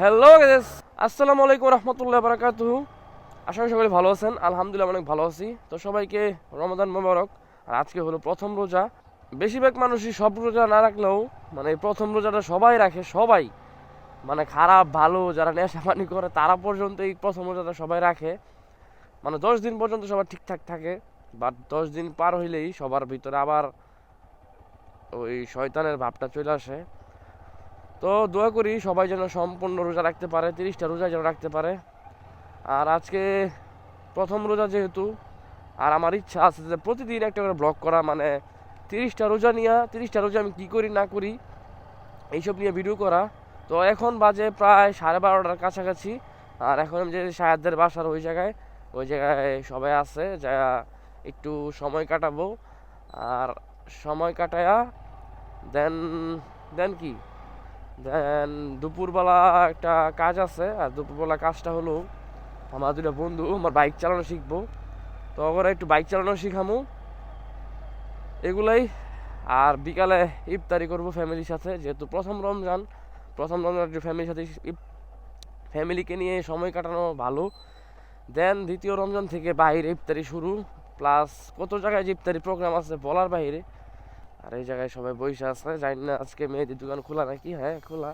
Hello guess আসসালামু আলাইকুম রহমতুল্লাহ বারাকাতুহু আশা করি সকলে ভালো আছেন। আলহামদুলিল্লাহ অনেক ভালো আছি। তো সবাইকে রমাদান মোবারক। আর আজকে হলো প্রথম রোজা। বেশিরভাগ মানুষই সব রোজা না রাখলেও মানে প্রথম রোজাটা সবাই রাখে, সবাই। মানে খারাপ, ভালো, যারা নেশা পানি করে, তারা পর্যন্ত এই প্রথম রোজাটা সবাই রাখে। মানে দশ দিন পর্যন্ত সবার ঠিকঠাক থাকে। বাট দশ দিন পার হইলেই সবার ভিতরে আবার ওই শয়তানের ভাবটা চলে আসে। তো দোয়া করি সবাই যেন সম্পূর্ণ রোজা রাখতে পারে, তিরিশটা রোজা যেন রাখতে পারে। আর আজকে প্রথম রোজা যেহেতু, আর আমার ইচ্ছা আছে যে প্রতিদিন একটা করে ব্লগ করা মানে তিরিশটা রোজা নিয়ে, তিরিশটা রোজা আমি কী করি, না করি, এইসব নিয়ে ভিডিও করা। তো এখন বাজে প্রায় সাড়ে বারোটার কাছাকাছি, আর এখন যে সাহায্যের বাসার ওই জায়গায় ওই জায়গায় সবাই আছে, যা একটু সময় কাটাবো। আর সময় কাটায়া দেন দেন কি? দেন দুপুরবেলা একটা কাজ আছে, আর দুপুরবেলা কাজটা হলো আমার দুটো বন্ধু, আমার বাইক চালানো শিখব। তো ওরা একটু বাইক চালানো শিখামু। এগুলাই। আর বিকালে ইফতারি করব ফ্যামিলির সাথে, যেহেতু প্রথম রমজান প্রথম রমজান একটু ফ্যামিলির সাথে ফ্যামিলিকে নিয়ে সময় কাটানো ভালো। দেন দ্বিতীয় রমজান থেকে বাইরে ইফতারি শুরু, প্লাস কত জায়গায় যে ইফতারি প্রোগ্রাম আছে বলার বাইরে। আর এই জায়গায় সবাই বসে আছে জানি না আজকে মেয়েদের দোকান খোলা নাকি হ্যাঁ খোলা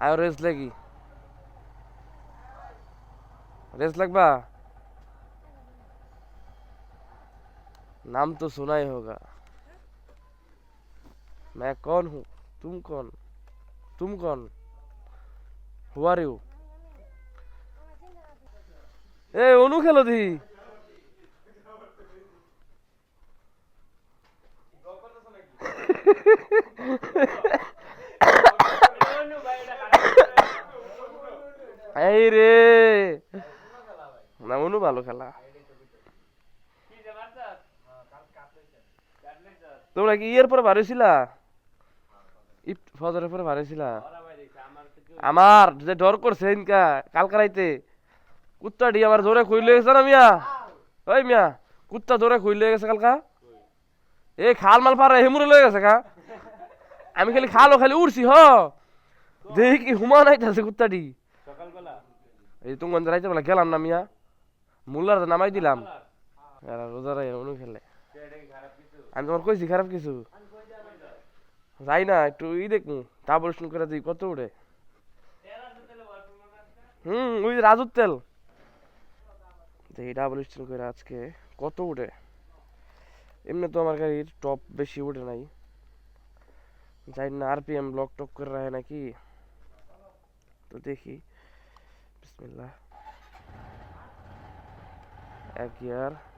আয় রেস লাগি रेस लगवा नाम तो सुना ही होगा मैं कौन हूँ तुम कौन तुम कौन हु आर यू ए অনু খেলো দি এই রে। না, অনু ভালো খেলা। তোমরা কি ইয়ের পরে বাড়িছিলা ফজরের পরে বাড়িছিলা আমার যে ডর করছে ইনকা কালকা রাইতে কুত্তাটি আমার জোরে খুইলে গেছে না মিয়া? ওই মিয়া কুত্তা জোরে খুইলে গেছে কালকা। এ খাল মাল পারে হেমুরে লয়ে গেছে কা? আমি খালি খালো খালি উড়ছি হ। দেখি কি হুমা নাইতাছে কুত্তাটি এই তুমি রাইতে বেলা গেলাম না মিয়া মুল্লার নামাই দিলাম। রোজা রাই অনু খেলে। আমি তোমার কইছি খারাপ কিছু? যাই না একটু ই ডাবল স্টোন করে দিই কত উঠে হুম ওই রাজুর তেল। দেখি ডাবল স্টোন করে আজকে কত উঠে? এমনি তো আমার গাড়ির টপ বেশি উঠে নাই। যাই না আরপিএম ব্লক টক করে রাখে নাকি? তো দেখি। বিসমিল্লাহ। এক গিয়ার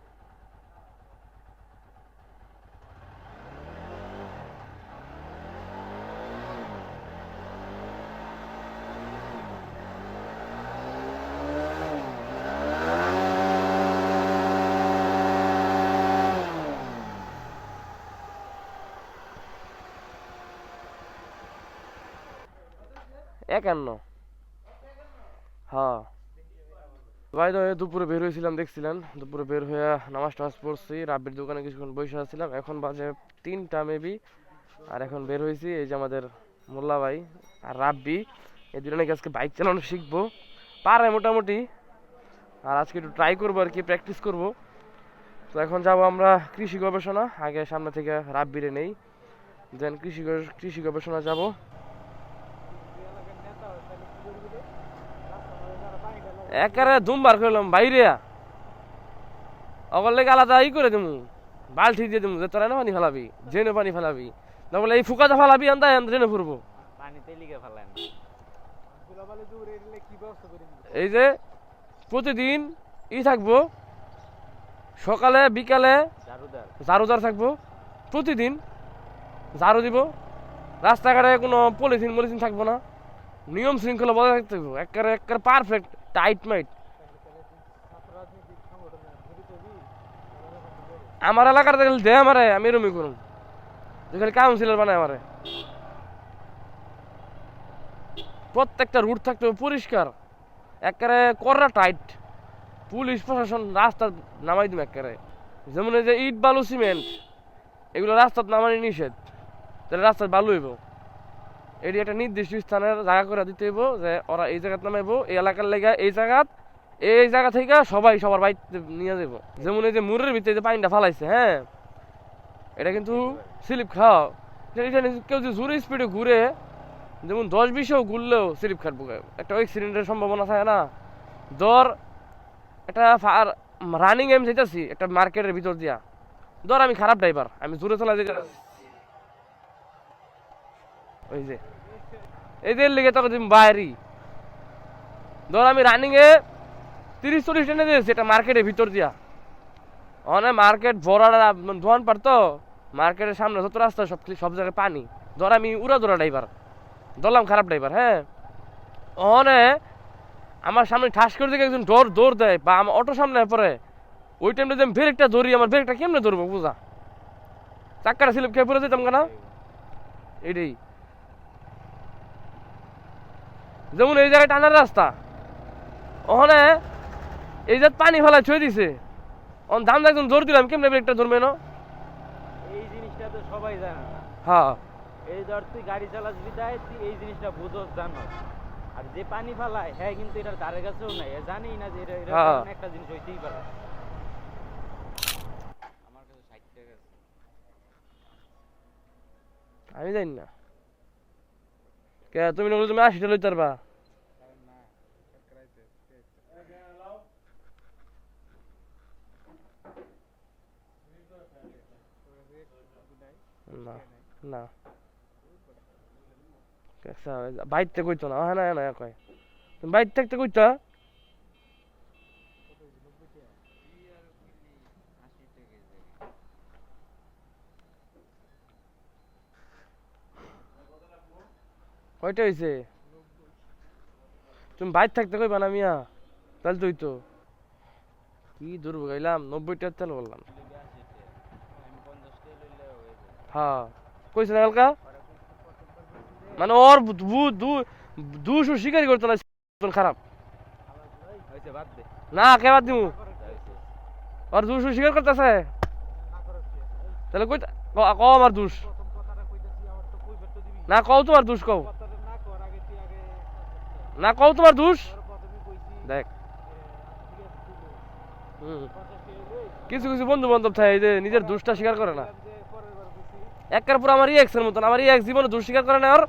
একান্ন। হ্যাঁ। ভাই তো দুপুরে বের হয়েছিলাম, দেখছিলেন? দুপুরে বের হয়ে নামাজ টামাজ পড়ছি, রাব্বির দোকানে কিছুক্ষণ বসে আসছিলাম এখন বাজে তিনটা মেবি আর এখন বের হয়েছি, এই যে আমাদের মোল্লা ভাই আর রাব্বি। এই দুটো নাকি আজকে বাইক চালানো শিখব? পারে মোটামুটি। আর আজকে একটু ট্রাই করব আর কি প্র্যাকটিস করব। তো এখন যাব আমরা কৃষি গবেষণা। আগে সামনে থেকে রাব্বিরে নেই। দেন কৃষি কৃষি গবেষণা যাব। একারে দুমবার করলাম বাইরে অগল লেগে আলাদা ই করে দিমু বালতি দিয়ে দিমু যে তোরা না পানি ফেলাবি জেনে পানি ফেলাবি। না বলে এই ফুকাতে ফেলাবি আন্দা আন্দা জেনে ফুরবো। পানিতে লিগে ফেলেন। এই যে প্রতিদিন ই থাকব সকালে বিকালে জারুদার ঝাড়ুদার থাকব প্রতিদিন ঝাড়ু দিব। রাস্তাঘাটে কোনো পলিথিন মলিথিন থাকব না নিয়ম শৃঙ্খলা বজায় থাকতে থাকব একেবারে একেবারে পারফেক্ট টাইট মাইট আমার এলাকার দেখলে দে আমারে, আমি এরমই করুন দেখলে কাউন্সিলর বানায় আমারে। প্রত্যেকটা রুট থাকতে পরিষ্কার। একেবারে কররা টাইট পুলিশ, প্রশাসন, রাস্তা নামাই দিম একেবারে। যেমন এই যে ইট, বালু সিমেন্ট এগুলো রাস্তার নামানি নিষেধ। তাহলে রাস্তা বালু হইব। এটি একটা নির্দিষ্ট স্থানের জায়গা করে দিতে হইব যে ওরা এই জায়গাত নামাইবো, এই এলাকার লেগে এই জায়গাত, এই জায়গা থেকে সবাই সবার বাড়িতে নিয়ে যাব যেমন এই যে মুরের ভিতরে যে পানিটা ফালাইছে হ্যাঁ? এটা কিন্তু স্লিপ খাও এটা- কেউ যদি জোরে স্পিডে ঘুরে, যেমন দশ বিশেও ঘুরলেও স্লিপ খাটবো একটা অ্যাক্সিডেন্টের সম্ভাবনা থাকে না। ধর, একটা রানিং এম যেতেছি একটা মার্কেটের ভিতর দিয়া। ধর আমি খারাপ ড্রাইভার আমি জোরে চলা যেতে ওই যে। এদের লেগে তখন তুমি বাইরি। ধর আমি রানিং এ তিরিশ চল্লিশ টেনে দিয়েছি এটা মার্কেটের ভিতর দিয়া। অনেক মার্কেট ভরা ধোয়ান পারতো মার্কেটের সামনে যত রাস্তা সব সব জায়গায় পানি। ধর আমি উড়া ধরা ড্রাইভার ধরলাম খারাপ ড্রাইভার হ্যাঁ? অনে আমার সামনে ঠাস করে দেখে একজন ডোর দৌড় দেয় বা আমার অটো সামনে পরে। ওই টাইমটা আমি ব্রেকটা ধরি আমার ব্রেকটা কেমনে ধরবো বুঝা? চাক্কাটা স্লিপ খেয়ে পড়ে যেতাম কেনা? এটাই। যেমন এই জায়গায় টানার রাস্তা ওখানে এই যে পানি ফেলা ছুঁয়ে দিছে। অন দাম একজন জোর দিলাম কেমনে ব্রেকটা ধরবে না এই জিনিসটা তো সবাই জানে না। হ্যাঁ। এই ধর তুই গাড়ি চালাস বিদায় তুই এই জিনিসটা বুঝোস জানো। আর যে পানি ফালায় হ্যাঁ কিন্তু এটার ধারে কাছেও নাই। এ জানেই না যে এটা হ্যাঁ। একটা জিনিস হইতেই পারে। আমার কাছে ষাট টাকা আছে। আমি জানি না। কে তুমি নগর তুমি আশিটা লইতে পারবা। না। বাইতে কইতো না হ্যাঁ না কয়। তুমি বাইর থাকতে কইতা। কয়টা হয়েছে তুমি বাইর থাকতে কইবা না মিয়া? তাহলে তুই তো কি দূর গাইলাম নব্বইটার তেল বললাম। হ্যাঁ। কইছে না মানে ওর দুশো শিকারি করতো খারাপ। বাদ না দিমু? হয়েছে। ওর দুশো শিকার করতেছে। তাহলে কই ক আমার না, কও তোমার কও। না, কও তোমার দুষ? দেখ। কিছু কিছু বন্ধু বান্ধব থাকে নিজের দুষ্টা স্বীকার করে না। একের পর আমার ইয়েক্সের মতন আমার ইয়েক্স জীবনে দুষ স্বীকার করে না আর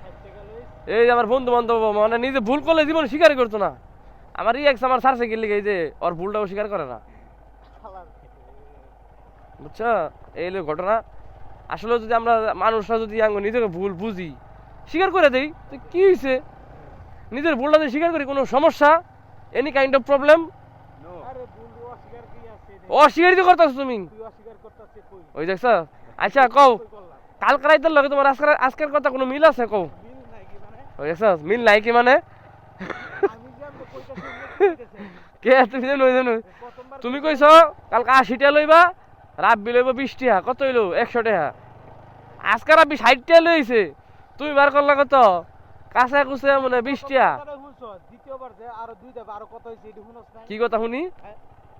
এই যে আমার বন্ধু বান্ধব মানে নিজে ভুল করলে জীবনে স্বীকারই করতো না। আমার ইয়েক্স আমার সার সাইকেল লিগে এই যে ওর ভুলটাও স্বীকার করে না। বুঝছ? এই হলো ঘটনা। আসলে যদি আমরা মানুষরা যদি আঙ্গ নিজেকে ভুল বুঝি স্বীকার করে দেই তো কি হয়েছে নিজের ভুলটা যদি স্বীকার করি কোনো সমস্যা? এনি কাইন্ড অফ প্রবলেম অস্বীকারিত করতেছো তুমি? ওই দেখছ? আচ্ছা কও। কাল রাইতের লগে তোমার আজকের আজকের কথা কোনো মিল আছে কও? মিল নাই কি মানে? কে? তুমি জানো জানো। তুমি কইছ কালকে আশিটা লইবা রাব্বি লইব বিশ টাকা কত হইল? একশো টাকা। আজকে রাব্বি ষাট টাকা লইছে তুমি বার করলা কত? কাছে কুছে মানে বিশ টাকা দ্বিতীয়বার যে আরও দুই দেবে আরও কত হয়েছে এটি শুনস না কি কথা শুনি?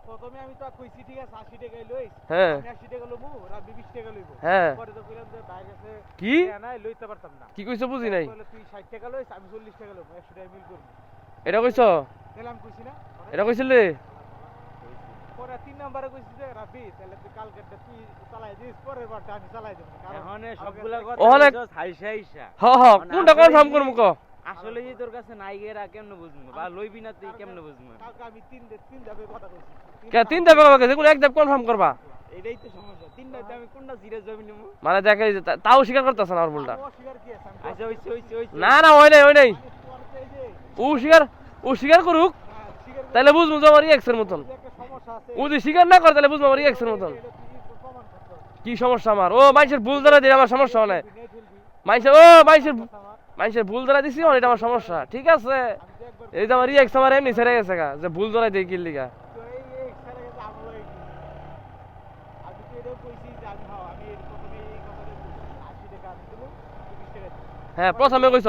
প্রথমে আমি তো কইছি ঠিক আছে আশি টাকাই লই হ্যাঁ। আমি আশি টাকা লমু রাব্বি বিশ টাকা লইব। হ্যাঁ। পরে তো কইলাম যে বাইরে আছে কি? নাই লইতে পারতাম না। কি কইছো বুঝি নাই? বলে তুই ষাট টাকা লইস আমি চল্লিশ টাকা লইব একশো টাকা মিল করব। এটা কইছ? তাহলে আমি কইছি না। এটা কইছিলে পরে তিন নম্বরে কইছি যে রাব্বি তাহলে তুই কালকে তুই চালাই দিস পরের বারটা আমি চালাই দেবো। কারণ এখন সবগুলা কথা হাইসা হাইসা। হ হ কোনটা কনফার্ম করব ক? আসলে যে তোর কাছে নাই গেরা কেমনে বুঝব? বা লইবি না তুই কেমনে বুঝব? কালকে আমি তিন তিন ধাপে কথা কইছি। কে তিন ধাপে যে কোনো এক ধাপ কনফার্ম করবা। এটাই তো সমস্যা। তিন রাতে আমি কোনটা সিরিয়াস জমি নেব মানে দেখে তাও স্বীকার করতেছে না ওর ভুলটা। আমি কি আছে? আচ্ছা হইছে হইছে হইছে। না না ওই নাই ওই নাই। ও স্বীকার ও স্বীকার করুক হ্যাঁ, তাহলে বুঝব যে আমার ইয়েক্সের মতন। যে একটা সমস্যা আছে। ও যদি স্বীকার না করে তাহলে বুঝব আমার ইয়েক্সের মতন। কি সমস্যা আমার? ও মানুষের ভুল দ্বারা দিয়ে আমার সমস্যা হয় না মানুষের ও মানুষের মানুষের ভুল দ্বারা দিছি এটা আমার সমস্যা। ঠিক আছে? এই যে আমার ইয়েক্স আমার এমনি ছেড়ে গেছে গা যে ভুল দ্বারা দিয়ে কি লিগা তো এই এই ছেড়ে গেছে আমলো এই আমি তো এটাও কইছি যে আমি হ্যাঁ প্রথমে কইছ।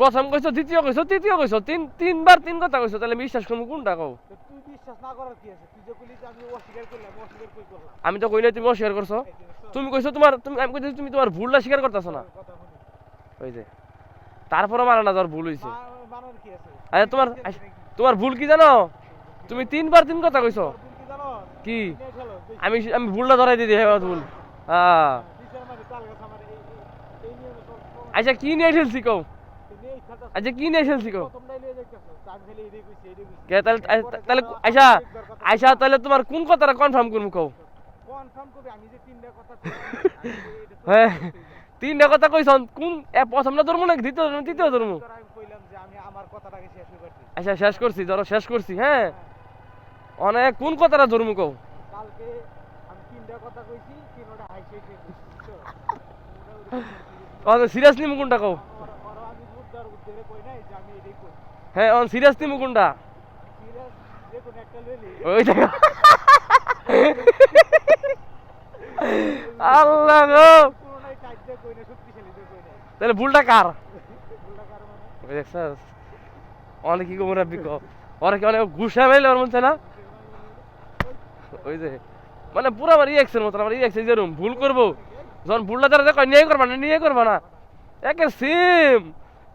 প্রথম কইছো দ্বিতীয় কইছো তৃতীয় কইছো তিন তিনবার তিন কথা কইছো তাহলে বিশ্বাস করব কোনটা কও? তো তুই বিশ্বাস না করার কি আছে? তুই যে কইলি আমি অস্বীকার করলাম অস্বীকার কই করলাম আমি তো কই নাই তুমি অস্বীকার করছ। তো তুমি কইছো তোমার তুমি আমি কইছি তুমি তোমার ভুলটা স্বীকার করতেছো না। ওই যে। তারপরে মানে না তোর ভুল আছে? আরে তোমার আচ্ছা, তোমার ভুল কি জানো? তুমি তিনবার তিন কথা কইছো। কি আমি আমি ভুলটা ধরাই দিদি হ্যাঁ ভুল। হ্যাঁ আচ্ছা কি নিয়ে ঠেলছি কও। আচ্ছা কি নিয়ে ঠেলছি কও? তাহলে তাহলে আচ্ছা আচ্ছা তাহলে তোমার কোন কথাটা কনফার্ম করব কও? Confirm করবি, আমি যে তিনটা কথা হ্যাঁ। তিনটা কথা কইছ কোন প্রথমটা ধরবো না দ্বিতীয় ধরবো তৃতীয় দিই। আচ্ছা শেষ করছি ধরো শেষ করছি হ্যাঁ? অনেক কোন কথাটা ধরবো কও? সিরিয়াস নিমু কোনটা কও। হ্যাঁ অন সিরিয়াস নিমু কোনটা? আল্লাহ গো! তাহলে ভুলটা কার? মানে? অনেক কি গোমরা বিক ওরা কি অনেক ঘুষা মেলে ওর মনছে না? ওই যে মানে পুরো আমার ইয়েক্সের মতন, আমার ইয়েক্স যেরকম ভুল করব। যখন ভুলটা তারা দেখো, নিয়ে করবা না, নিয়ে করবা না। একে সিম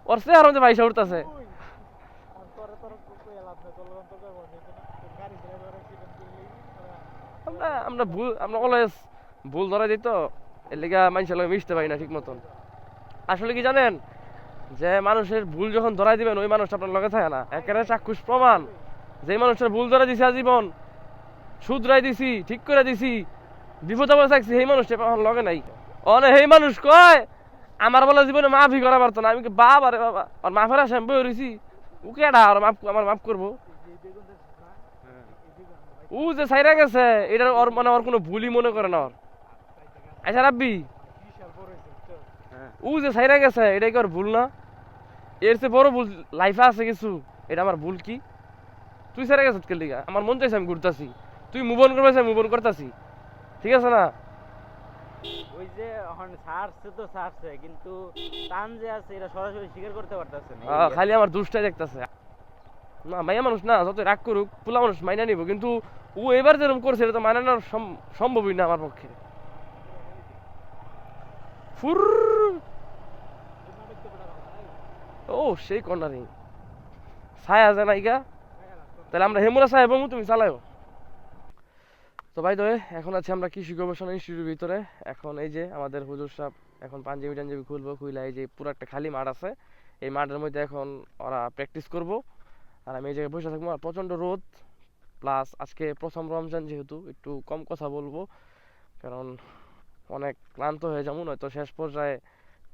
ওর সে আর মধ্যে পয়সা উঠতেছে। আমরা আমরা ভুল, আমরা অলওয়েজ ভুল ধরা দিত এর লেগে মানুষের মিশতে পারি না ঠিক মতন। আসলে কি জানেন? যে মানুষের ভুল যখন ধরাই দিবেন, ওই মানুষটা আপনার লগে থাকে না। একেবারে চাক্ষুষ প্রমাণ। যে মানুষটার ভুল ধরা দিছে আজীবন, শুধরাই দিছি, ঠিক করে দিছি, বিপদ থাকছি, সেই মানুষটা আমার লগে নাই। সেই মানুষ কয়, আমার বলে জীবনে মাফি করা পারতো না। আমি বাবা রে বাবা? আর মাফের আসে আমি বই রয়েছি কেডা আর মাফ, আমার মাফ করব। ও যে সাইরা গেছে এটা ওর মানে ওর কোনো ভুলই মনে করে না ওর। আচ্ছা রাব্বি? ও যে সাইরা গেছে এটা কি ভুল না? এর চেয়ে বড় ভুল লাইফে আছে কিছু। এটা আমার ভুল কি? তুই সাইরা গেছিস কে লিগা আমার মন চাইছে আমি ঘুরতাছি। তুই মুভ অন করবে মুভ অন করতাছি। ঠিক আছে না? ওই যে এখন ছাড়ছে তো ছাড়ছে কিন্তু টান যে আছে এটা সরাসরি স্বীকার করতে পারতেছে না। খালি আমার দুষ্টাই দেখতাছে। না মাইয়া মানুষ না যত রাগ করুক পোলা মানুষ মাইনা নিব। কিন্তু ও এবার যেরকম করছে এটা তো মানা নেওয়ার সম- সম্ভবই না আমার পক্ষে। ও, সেই ছায়া তাহলে আমরা হেমুরা তুমি তো ভাই এখন আছে আমরা কৃষি গবেষণা ইনস্টিটিউটের ভিতরে। এখন এই যে আমাদের হুজুর সাহেব এখন পাঞ্জাবি টাঞ্জাবি খুলবো এই যে পুরো একটা খালি মাঠ আছে। এই মাঠের মধ্যে এখন ওরা প্র্যাকটিস করব। আর আমি এই জায়গায় বসে থাকব, আর প্রচণ্ড রোদ। প্লাস আজকে প্রথম রমজান যেহেতু, একটু কম কথা বলব। কারণ অনেক ক্লান্ত হয়ে যাব, নয়তো শেষ পর্যায়ে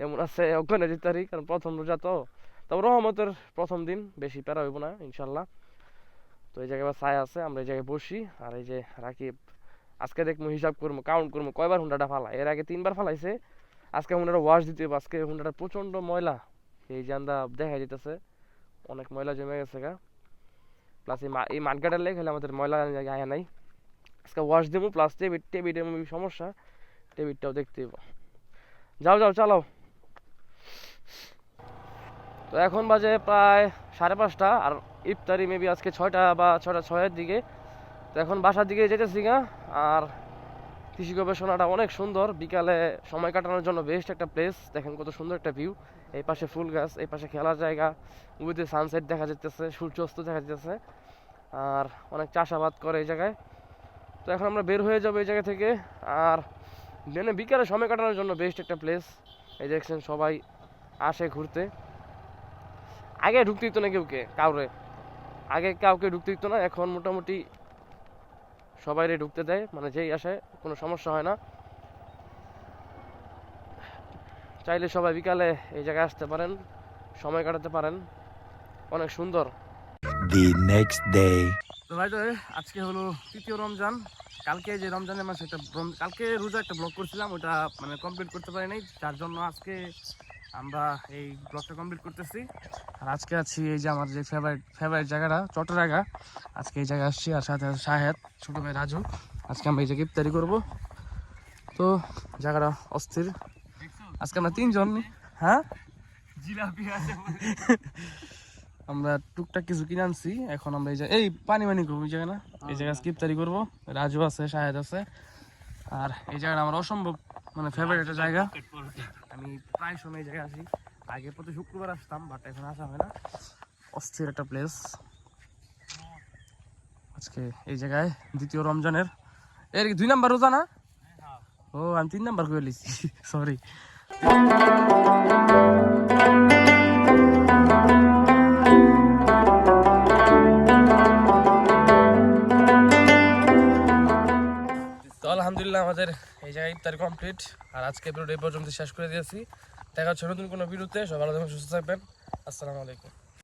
এমন আছে ওখানে পারি কারণ প্রথম রোজা তো। তবে রহমতের প্রথম দিন, বেশি প্যারা হইব না, ইনশাল্লাহ। তো এই জায়গায় ছায় আছে, আমরা এই জায়গায় বসি, আর এই যে রাকিব, আজকে দেখব হিসাব করব কাউন্ট করব কয়বার হুন্ডাটা ফালা এর আগে তিনবার ফালাইছে, আজকে হুন্ডাটা ওয়াশ দিতে আজকে হুন্ডাটা প্রচণ্ড ময়লা। এই যে আমরা দেখা যেতেছে অনেক ময়লা জমে গেছে গা। প্লাস এই এই লেগে খালি আমাদের ময়লা আয়া নাই। আজকে ওয়াশ দেবো প্লাস টেবিট টেবিটের সমস্যা। টেবিটটাও দেখতে যাও যাও, চালাও। তো এখন বাজে প্রায় সাড়ে পাঁচটা, আর ইফতারি মেবি আজকে ছয়টা বা ছয়টা ছয়ের দিকে। তো এখন বাসার দিকে যেতেছি গা, আর কৃষি গবেষণাটা অনেক সুন্দর। বিকালে সময় কাটানোর জন্য বেস্ট একটা প্লেস দেখেন কত সুন্দর একটা ভিউ এই পাশে ফুল গাছ, এই পাশে খেলার জায়গা। উইথ সানসেট দেখা যাচ্ছে সূর্যাস্ত দেখা যাচ্ছে আর অনেক চাষাবাদ করে এই জায়গায়। তো এখন আমরা বের হয়ে যাব এই জায়গা থেকে। আর মানে বিকালে সময় কাটানোর জন্য বেস্ট একটা প্লেস এই দেখছেন সবাই আসে ঘুরতে। আগে ঢুকতে দিত না কেউ কে কাউরে। আগে কাউকে ঢুকতে দিত না এখন মোটামুটি সবাইরে ঢুকতে দেয় মানে যেই আসে কোনো সমস্যা হয় না। চাইলে সবাই বিকালে এই জায়গায় আসতে পারেন সময় কাটাতে পারেন। অনেক সুন্দর। The next day. তো ভাই তো আজকে হলো তৃতীয় রমজান। কালকে যে রমজানের মাসে একটা কালকে রোজা একটা ব্লগ করছিলাম ওটা মানে কমপ্লিট করতে পারি নাই যার জন্য আজকে আমরা এই ব্লগটা কমপ্লিট করতেছি। আর আজকে আছি এই যে আমার যে ফেভারিট ফেভারিট জায়গাটা চট্টরাগা আজকে এই জায়গায় আসছি আর সাথে আছে শাহেদ ছোটো ভাই রাজু। আজকে আমরা এই জায়গায় ইফতারি করব। তো জায়গাটা অস্থির। আজকে আমরা তিনজন হ্যাঁ? আমরা টুকটাক কিছু কিনে আনছি এখন আমরা এই এই পানি পানি করব এই জায়গায় না? এই জায়গায় স্কিপতারি করব। রাজু আছে, শাহেদ আছে। আর এই জায়গাটা আমার অসম্ভব মানে ফেভারিট একটা জায়গা। আমি প্রায় সময় এই জায়গায় আসি আগে প্রতি শুক্রবার আসতাম বাট এখন আসা হয় না। অস্থির একটা প্লেস আজকে এই জায়গায় দ্বিতীয় রমজানের। এর দুই নাম্বার রোজা না? ও, আমি তিন নাম্বার করে লিখছি সরি আলহামদুলিল্লাহ, আমাদের এই জায়গায় ইফতার কমপ্লিট আর আজকে ভিডিওটা এই পর্যন্ত শেষ করে দিয়েছি। দেখা হচ্ছে নতুন কোনো ভিডিওতে। সবাই সুস্থ থাকবেন। আসসালামু আলাইকুম।